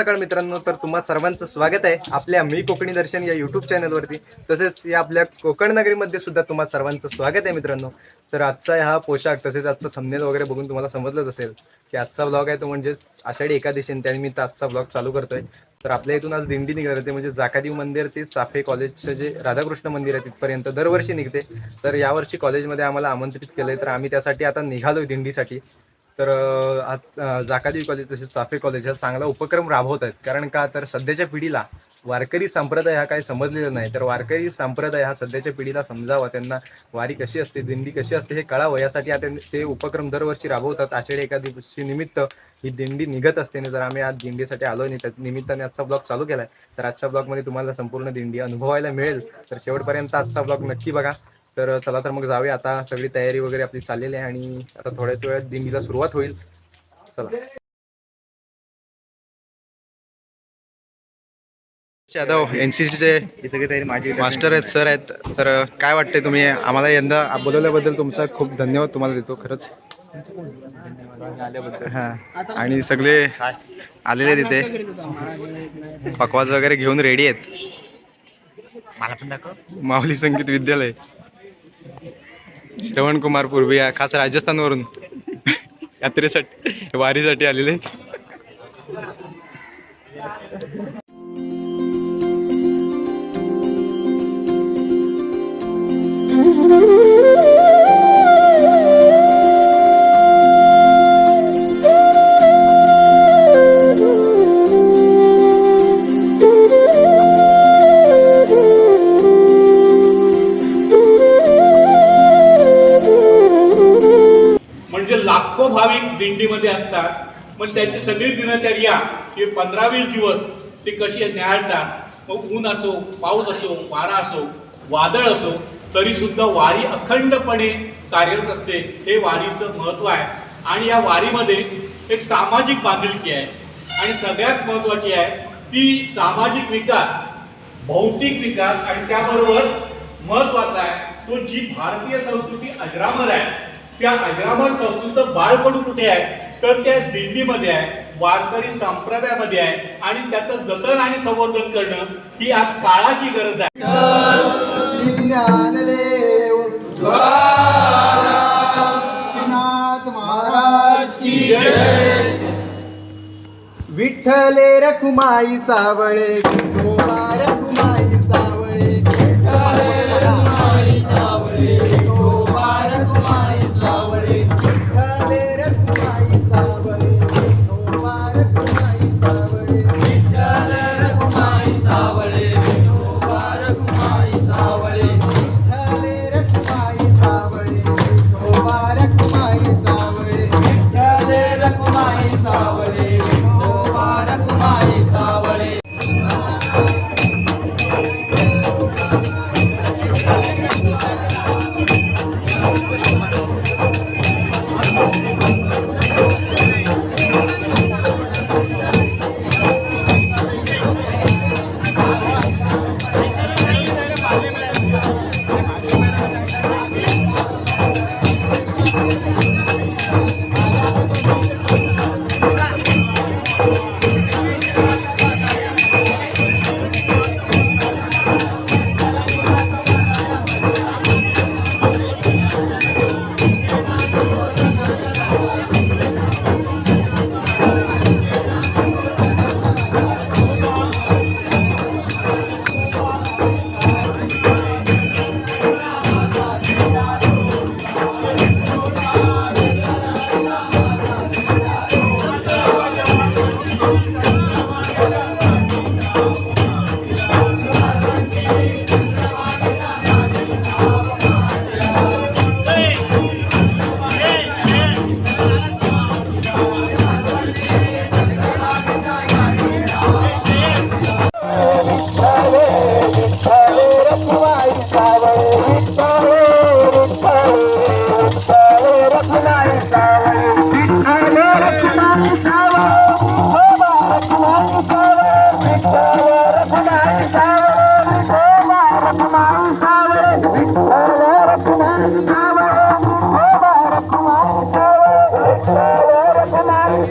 सकाळ मित्रांनो तर तुम्हा सर्वांचं स्वागत आहे आपल्या मी कोकणी दर्शन या यूट्यूब चॅनलवरती तसेच या आपल्या कोकण नगरीमध्ये सुद्धा तुम्हा सर्वांचं स्वागत आहे मित्रांनो. तर आजचा हा पोशाख तसेच आजचं थंबनेल वगैरे बघून तुम्हाला समजलंच असेल की आजचा ब्लॉग आहे तो म्हणजेच आषाढी एकादशीने त्याने त्यानिमित्त आजचा ब्लॉग चालू करतोय. तर आपल्या इथून आज दिंडी निघणार होते म्हणजे जाकादेव मंदिर ते चाफे कॉलेजचं जे राधाकृष्ण मंदिर आहे तिथपर्यंत दरवर्षी निघते. तर यावर्षी कॉलेजमध्ये आम्हाला आमंत्रित केलंय तर आम्ही त्यासाठी आता निघालोय दिंडीसाठी. तर आज जाकादेवी कॉलेज तसेच चाफे कॉलेज हा चांगला उपक्रम राबवत आहेत. कारण का तर सध्याच्या पिढीला वारकरी संप्रदाय हा काही समजलेला नाही. तर वारकरी संप्रदाय हा सध्याच्या पिढीला समजावा. त्यांना वारी कशी असते दिंडी कशी असते हे कळावं. यासाठी आता ते उपक्रम दरवर्षी राबवतात. आषाढी एकादशी निमित्त ही दिंडी निघत असते. आणि जर आम्ही आज दिंडीसाठी आलो नाही त्या निमित्ताने आजचा ब्लॉग चालू केलाय तर आजच्या ब्लॉगमध्ये तुम्हाला संपूर्ण दिंडी अनुभवायला मिळेल. तर शेवटपर्यंत आजचा ब्लॉग नक्की बघा. तर चला तर मग जाऊया. आता सगळी तयारी वगैरे आपली चाललेली आहे आणि आता थोड्याच वेळात दिंडीला सुरुवात होईल. चला. यादव एन सी सीचे ही सगळी तयारी माझी मास्टर आहेत सर आहेत. तर काय वाटते तुम्ही? आम्हाला यंदा बोलवल्याबद्दल तुमचा खूप धन्यवाद तुम्हाला देतो खरंच. हां. आणि सगळे आलेले तिथे पकवाज वगैरे घेऊन रेडी आहेत. मला पण दाखव. माऊली संगीत विद्यालय. श्रवण कुमार पूर्वी या खास राजस्थानवरून. यात्रेसाठी वारीसाठी आलेले सगळी दिनचर्या हे पंधरा वीस दिवस ते कशी न्याहाळतात मग ऊन असो पाऊस असो वारा असो वादळ असो तरी सुद्धा वारी अखंडपणे कार्यरत असते. हे वारीचं महत्त्व आहे. आणि या वारीमध्ये एक सामाजिक बांधिलकी आहे. आणि सगळ्यात महत्त्वाची आहे ती सामाजिक विकास भौतिक विकास आणि त्याबरोबर महत्त्वाचा आहे तो जी भारतीय संस्कृती अजरामर आहे. त्या अजरामर संस्कृतीचं बाळपण कुठे आहे? तर त्या दिल्लीमध्ये आहे. वारकरी संप्रदायामध्ये आहे आणि त्याचं जतन आणि संवर्धन करणं ही आज काळाची गरज आहे. महाराज विठ्ठले रखुमाई सावळे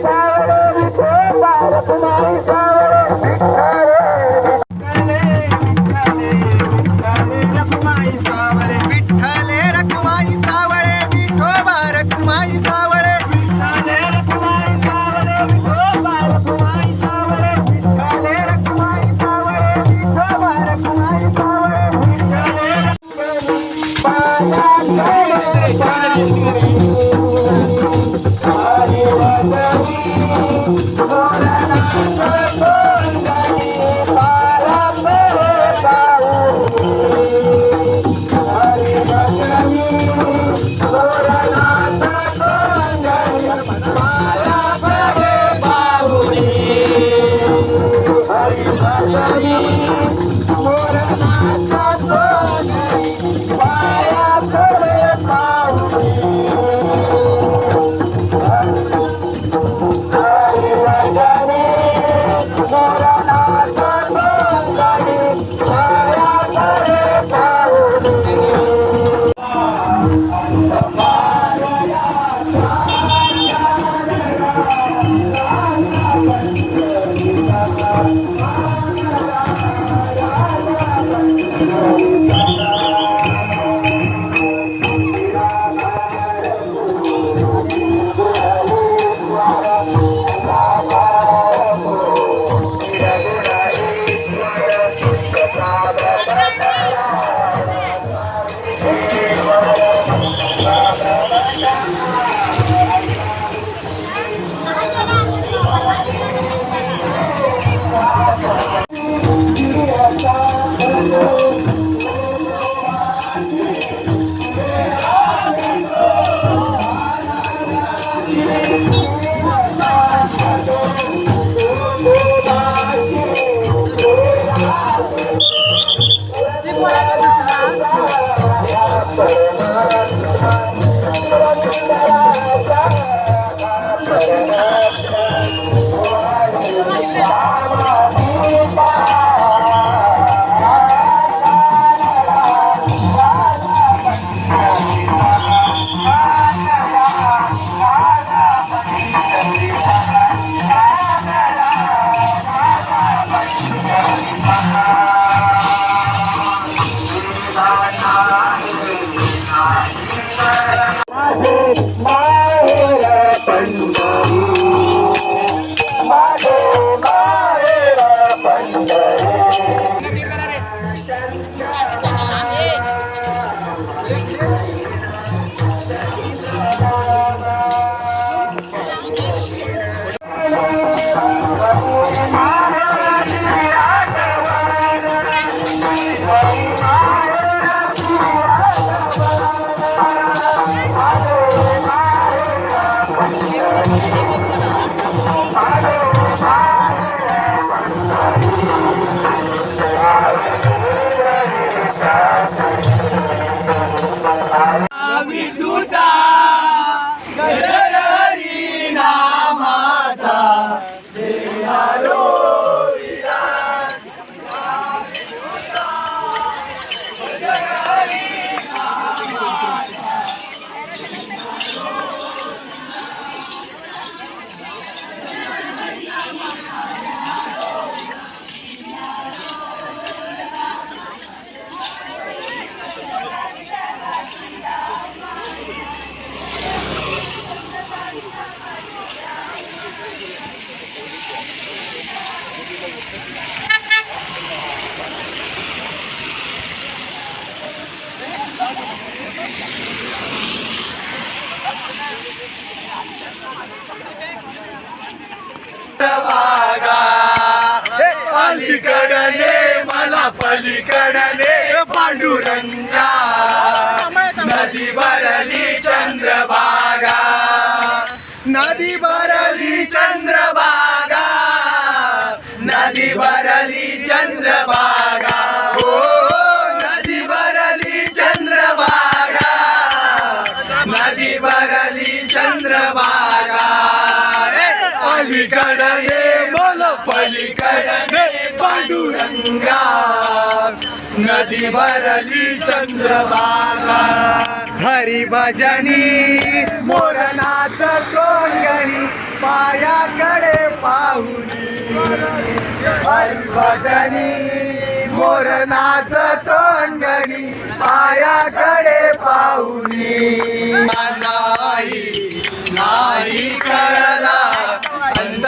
सावरो विछो पार कुमारी सावरो। Hello, Gracias. पलीकडले मला पलीकडले पांडुरंगा. नदी भरली चंद्रभागा. नदी भरली चंद्रभागा. नदी भरली चंद्रभागा. हो नदी भरली चंद्रभागा. नदी भरली चंद्रभागा. रे पलीकडे पांडुरंगा नदी भरली चंद्रभागा हरी भजनी मोरनाच कोंगणी पायाकडे पाहुनी हरी भजनी मोरनाच तोंडणी पायाकडे पाहुनी नाही नाही कळला अंत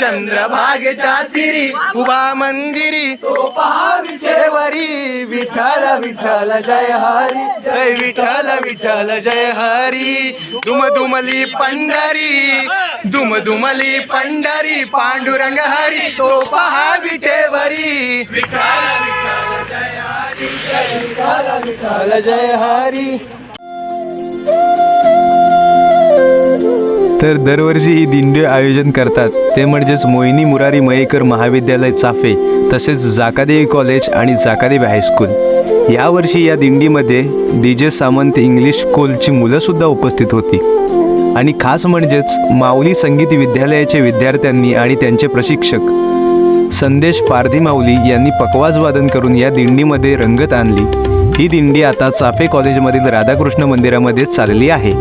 चंद्रभागेच्या तिरी उभा मंदिरी तो विठेवरी विठ्ठल विठ्ठल जय हरी जय विठ्ठल विठ्ठल जय हरी. दुम दुमली पंढरी दुम दुमली पंढरी पांडुरंग हरी तो पहा विठेवरी विठ्ठल जय हरी. तर दरवर्षी ही दिंडी आयोजन करतात. ते म्हणजेच मोहिनी मुरारी मयेकर महाविद्यालय चाफे तसेच जाकादेवी कॉलेज आणि जाकादेवी हायस्कूल यावर्षी या दिंडीमध्ये डी जे सामंत इंग्लिश स्कूलची मुलंसुद्धा उपस्थित होती. आणि खास म्हणजेच माऊली संगीत विद्यालयाचे विद्यार्थ्यांनी आणि त्यांचे प्रशिक्षक संदेश पारधी माऊली यांनी पकवाज वादन करून या दिंडीमध्ये रंगत आणली. ही दिंडी आता चाफे कॉलेजमधील राधाकृष्ण मंदिरामध्ये चालली आहे.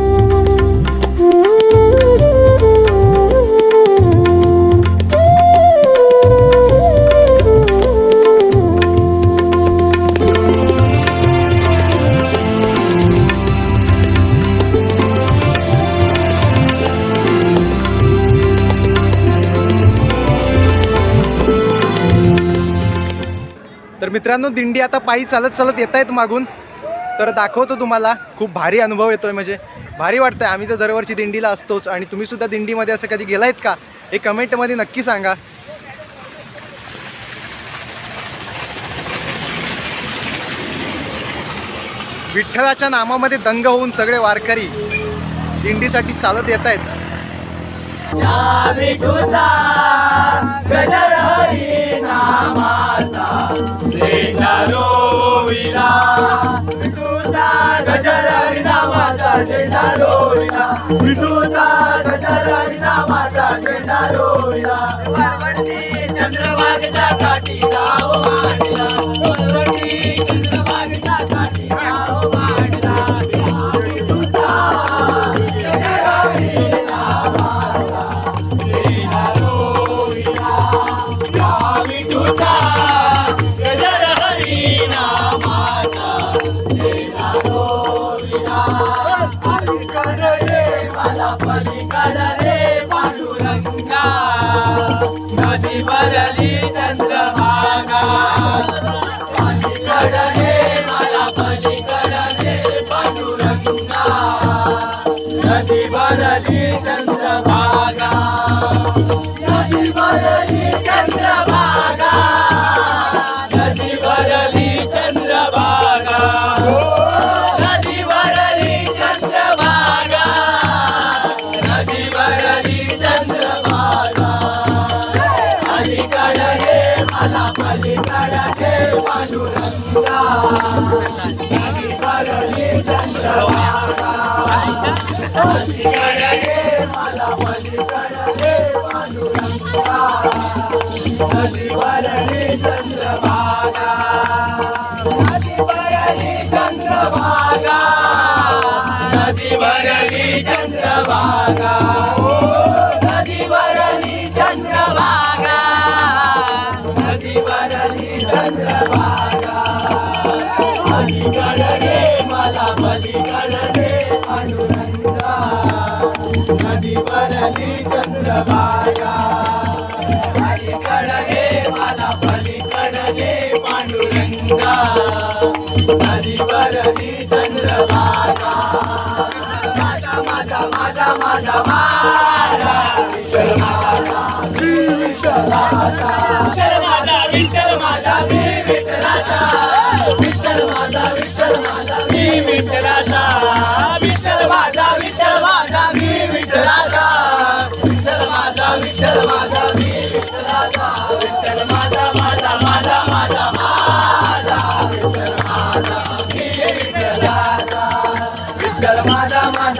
तर मित्रांनो दिंडी आता पायी चालत चालत येत आहेत मागून. तर दाखवतो तुम्हाला खूप भारी अनुभव येतोय म्हणजे. भारी वाटतंय आम्ही तर दरवर्षी दिंडीला असतोच. आणि तुम्ही सुद्धा दिंडीमध्ये असं कधी गेलायत का? हे कमेंटमध्ये नक्की सांगा. विठ्ठलाच्या नामामध्ये दंग होऊन सगळे वारकरी दिंडीसाठी चालत येत आहेत. विठूचा गजर हरी नामाचा झेंडारो विला विठूचा गजर हरी नामाचा झेंडारो विला विठूचा गजर काठी गाव मांडला. you. माझा माझा माझा माझा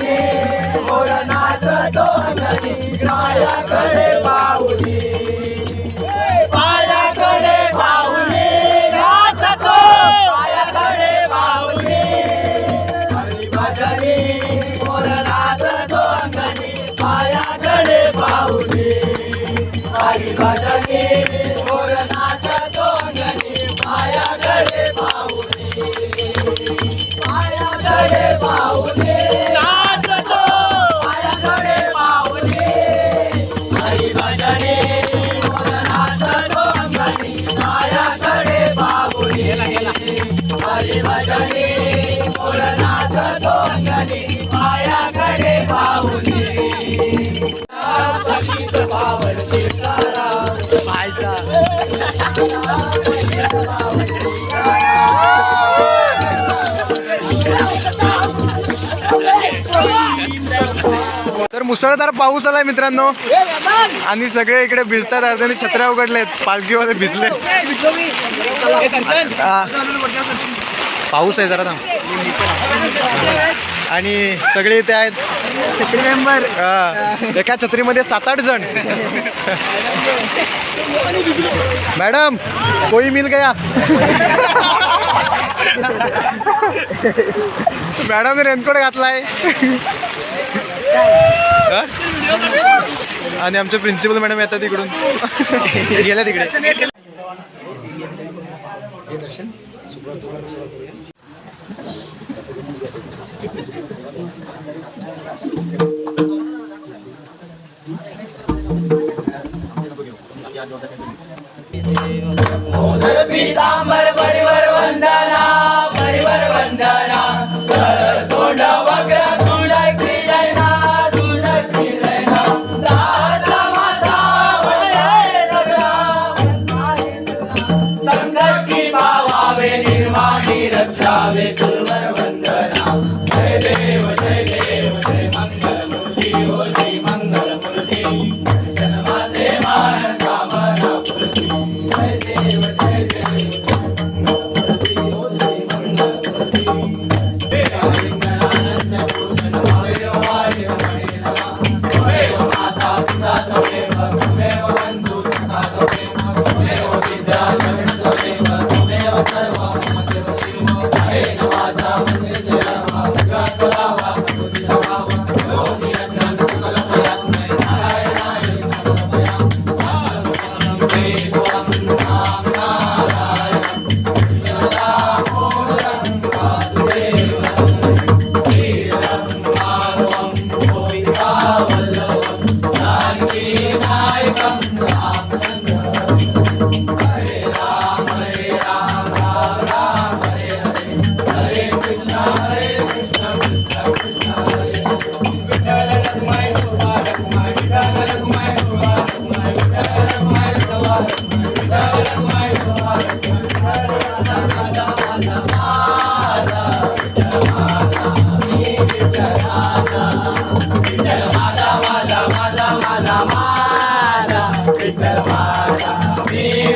पाहुली तर मुसळधार पाऊस आलाय मित्रांनो. आणि सगळे इकडे भिजतात आणि छत्र्या उघडलेत. पालखीवाले भिजले. पाऊस आहे जरा थांब. आणि सगळे इथे आहेत. छत्री मेंबर. एका छत्रीमध्ये सात आठ जण. मॅडम कोई मिल गया? मॅडम रेनकोट घातलाय? आणि आमचे प्रिन्सिपल मॅडम येतात इकडून. गेल्या तिकडे. Oh, the Pitamber, but Ram Ram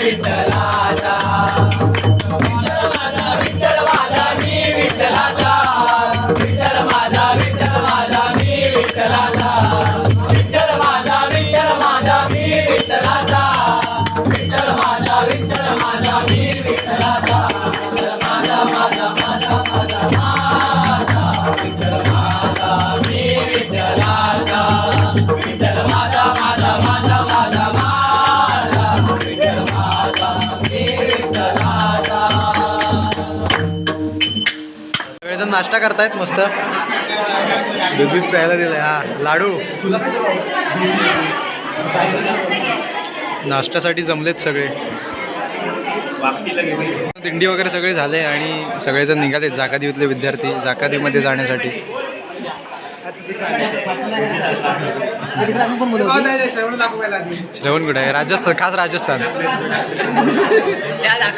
सगळेजण नाश्ता करतायत मस्त. दूध प्यायला दिलं हा. लाडू. नाश्त्यासाठी जमलेत सगळे. दिंडी वगैरे सगळे झाले आणि सगळेजण निघाले जाकादीतले विद्यार्थी जाकादीमध्ये जाण्यासाठी. श्रवणगुड आहे? राजस्थान खास राजस्थान.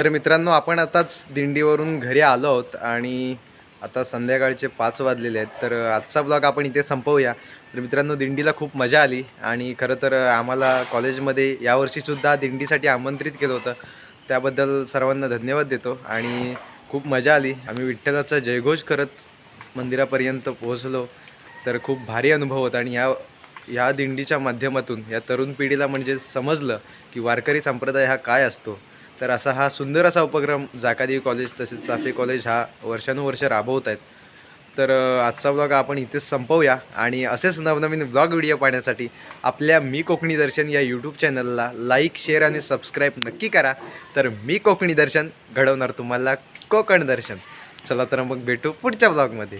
तर मित्रांनो आपण आताच दिंडीवरून घरी आलो आहोत आणि आता संध्याकाळचे पाच वाजलेले आहेत तर आजचा ब्लॉग आपण इथे संपवूया. तर मित्रांनो दिंडीला खूप मजा आली आणि खरं तर आम्हाला कॉलेजमध्ये यावर्षीसुद्धा दिंडीसाठी आमंत्रित केलं होतं. त्याबद्दल सर्वांना धन्यवाद देतो आणि खूप मजा आली. आम्ही विठ्ठलाचा जयघोष करत मंदिरापर्यंत पोहोचलो. तर खूप भारी अनुभव होता आणि या या दिंडीच्या माध्यमातून या तरुण पिढीला म्हणजे समजलं की वारकरी संप्रदाय हा काय असतो. तर असा हा सुंदर असा उपक्रम जाकादेवी कॉलेज तसेच चाफे कॉलेज हा वर्षानुवर्ष राबवत आहेत. तर आजचा ब्लॉग आपण इथेच संपवूया आणि असेच नवनवीन ब्लॉग व्हिडिओ पाहण्यासाठी आपल्या मी कोकणी दर्शन या यूट्यूब चॅनलला लाईक शेअर आणि सबस्क्राईब नक्की करा. तर मी कोकणी दर्शन घडवणार तुम्हाला कोकण दर्शन. चला तर मग भेटू पुढच्या ब्लॉगमध्ये